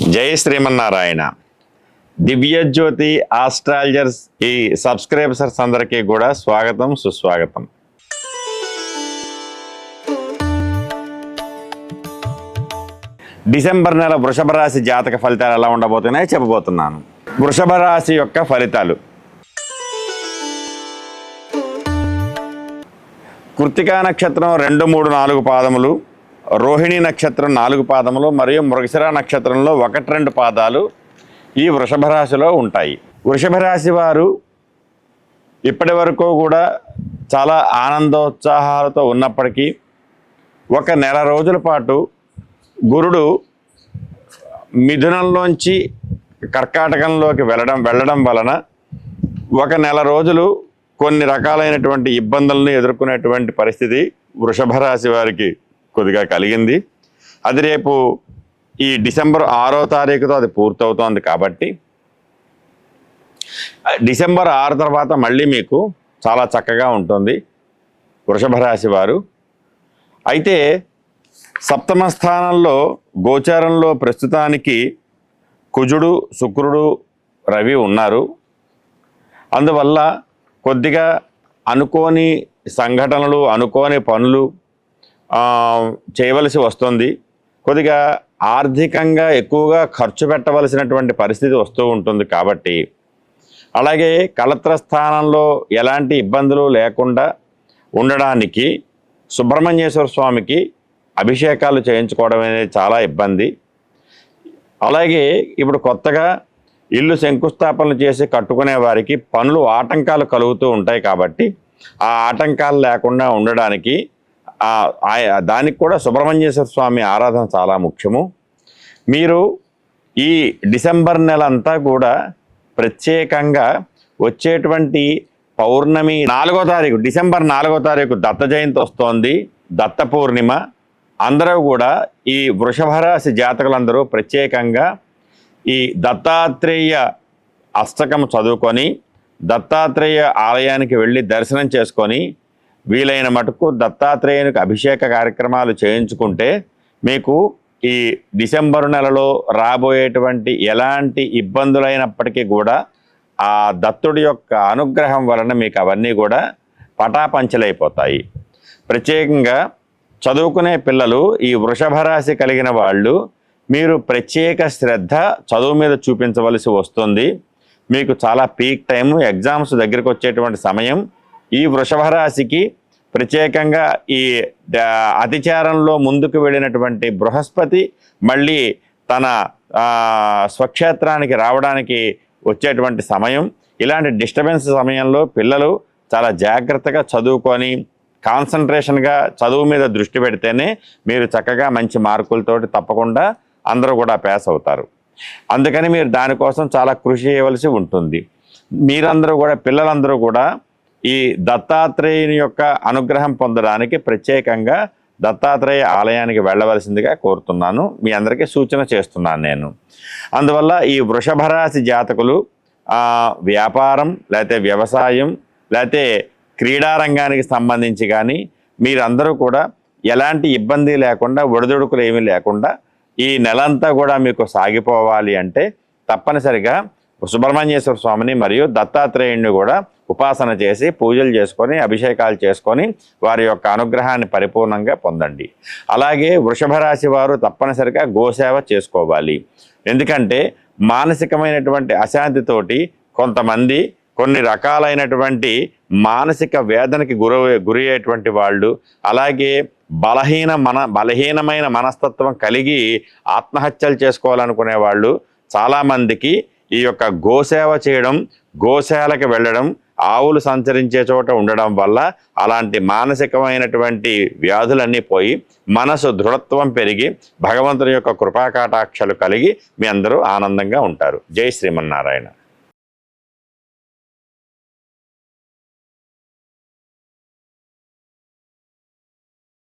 జై శ్రీమన్నారాయణ. దివ్యజ్యోతి ఆస్ట్రాలజర్స్ ఈ సబ్స్క్రైబర్స్ అందరికీ కూడా స్వాగతం సుస్వాగతం. డిసెంబర్ నెల వృషభ రాశి జాతక ఫలితాలు ఎలా ఉండబోతున్నాయో చెప్పబోతున్నాను. వృషభ రాశి యొక్క ఫలితాలు. కృతికా నక్షత్రం రెండు మూడు నాలుగు పాదములు. రోహిణి నక్షత్రం నాలుగు పాదములు మరియు మృగశిర నక్షత్రంలో ఒకటి రెండు పాదాలు ఈ వృషభ రాశిలో ఉంటాయి. వృషభ రాశి వారు ఇప్పటి వరకు కూడా చాలా ఆనందోత్సాహాలతో ఉన్నప్పటికీ ఒక నెల రోజుల పాటు గురుడు మిథునంలోంచి కర్కాటకంలోకి వెళ్ళడం వెళ్ళడం వలన ఒక నెల రోజులు కొన్ని రకాలైనటువంటి ఇబ్బందులను ఎదుర్కొనేటువంటి పరిస్థితి వృషభ రాశి వారికి కొద్దిగా కలిగింది. అది రేపు ఈ డిసెంబర్ ఆరో తారీఖుతో అది పూర్తవుతోంది కాబట్టి డిసెంబర్ ఆరు తర్వాత మళ్ళీ మీకు చాలా చక్కగా ఉంటుంది వృషభ రాశి వారు. అయితే సప్తమ స్థానంలో గోచారంలో ప్రస్తుతానికి కుజుడు శుక్రుడు రవి ఉన్నారు. అందువల్ల కొద్దిగా అనుకోని సంఘటనలు అనుకోని పనులు చేయవలసి వస్తుంది. కొద్దిగా ఆర్థికంగా ఎక్కువగా ఖర్చు పెట్టవలసినటువంటి పరిస్థితి వస్తూ ఉంటుంది కాబట్టి అలాగే కలత్ర స్థానంలో ఎలాంటి ఇబ్బందులు లేకుండా ఉండడానికి సుబ్రహ్మణ్యేశ్వర స్వామికి అభిషేకాలు చేయించుకోవడం అనేది చాలా ఇబ్బంది. అలాగే ఇప్పుడు కొత్తగా ఇల్లు శంకుస్థాపనలు చేసి కట్టుకునే వారికి పనులు ఆటంకాలు కలుగుతూ ఉంటాయి కాబట్టి ఆ ఆటంకాలు లేకుండా ఉండడానికి దానికి కూడా సుబ్రహ్మణ్యేశ్వర స్వామి ఆరాధన చాలా ముఖ్యము. మీరు ఈ డిసెంబర్ నెల అంతా కూడా ప్రత్యేకంగా వచ్చేటువంటి పౌర్ణమి నాలుగో తారీఖు డిసెంబర్ నాలుగో తారీఖు దత్త జయంతి వస్తోంది. దత్త పూర్ణిమ. అందరూ కూడా ఈ వృషభరాశి జాతకులందరూ ప్రత్యేకంగా ఈ దత్తాత్రేయ అష్టకం చదువుకొని దత్తాత్రేయ ఆలయానికి వెళ్ళి దర్శనం చేసుకొని వీలైన మటుకు దత్తాత్రేయునికి అభిషేక కార్యక్రమాలు చేయించుకుంటే మీకు ఈ డిసెంబరు నెలలో రాబోయేటువంటి ఎలాంటి ఇబ్బందులైనప్పటికీ కూడా ఆ దత్తుడి యొక్క అనుగ్రహం వలన మీకు అవన్నీ కూడా పటాపంచలైపోతాయి. ప్రత్యేకంగా చదువుకునే పిల్లలు ఈ వృషభ రాశి కలిగిన వాళ్ళు మీరు ప్రత్యేక శ్రద్ధ చదువు మీద చూపించవలసి వస్తుంది. మీకు చాలా పీక్ టైం ఎగ్జామ్స్ దగ్గరికి వచ్చేటువంటి సమయం ఈ వృషభ రాశికి ప్రత్యేకంగా ఈ అతిచారంలో ముందుకు వెళ్ళినటువంటి బృహస్పతి మళ్ళీ తన స్వక్షేత్రానికి రావడానికి వచ్చేటువంటి సమయం. ఇలాంటి డిస్టర్బెన్స్ సమయంలో పిల్లలు చాలా జాగ్రత్తగా చదువుకొని కాన్సన్ట్రేషన్గా చదువు మీద దృష్టి పెడితేనే మీరు చక్కగా మంచి మార్కులతోటి తప్పకుండా అందరూ కూడా పాస్ అవుతారు. అందుకని మీరు దానికోసం చాలా కృషి చేయవలసి ఉంటుంది. మీరందరూ కూడా పిల్లలందరూ కూడా ఈ దత్తాత్రేయుని యొక్క అనుగ్రహం పొందడానికి ప్రత్యేకంగా దత్తాత్రేయ ఆలయానికి వెళ్ళవలసిందిగా కోరుతున్నాను. మీ అందరికీ సూచన చేస్తున్నాను నేను. అందువల్ల ఈ వృషభరాశి జాతకులు వ్యాపారం లేకపోతే వ్యవసాయం లేకపోతే క్రీడారంగానికి సంబంధించి కానీ మీరందరూ కూడా ఎలాంటి ఇబ్బంది లేకుండా ఒడిదుడుకులు ఏమీ లేకుండా ఈ నెలంతా కూడా మీకు సాగిపోవాలి అంటే తప్పనిసరిగా సుబ్రహ్మణ్యేశ్వర స్వామిని మరియు దత్తాత్రేయుడిని కూడా ఉపాసన చేసి పూజలు చేసుకొని అభిషేకాలు చేసుకొని వారి యొక్క అనుగ్రహాన్ని పరిపూర్ణంగా పొందండి. అలాగే వృషభ రాశి వారు తప్పనిసరిగా గోసేవ చేసుకోవాలి. ఎందుకంటే మానసికమైనటువంటి అశాంతితోటి కొంతమంది కొన్ని రకాలైనటువంటి మానసిక వేదనకి గురి గురయ్యేటువంటి వాళ్ళు అలాగే బలహీన మన బలహీనమైన మనస్తత్వం కలిగి ఆత్మహత్యలు చేసుకోవాలనుకునే వాళ్ళు చాలామందికి ఈ యొక్క గోసేవ చేయడం గోశాలకు వెళ్ళడం ఆవులు సంచరించే చోట ఉండడం వల్ల అలాంటి మానసికమైనటువంటి వ్యాధులన్నీ పోయి మనసు దృఢత్వం పెరిగి భగవంతుని యొక్క కృపాకాటాక్షలు కలిగి మీ అందరూ ఆనందంగా ఉంటారు. జై శ్రీమన్నారాయణ.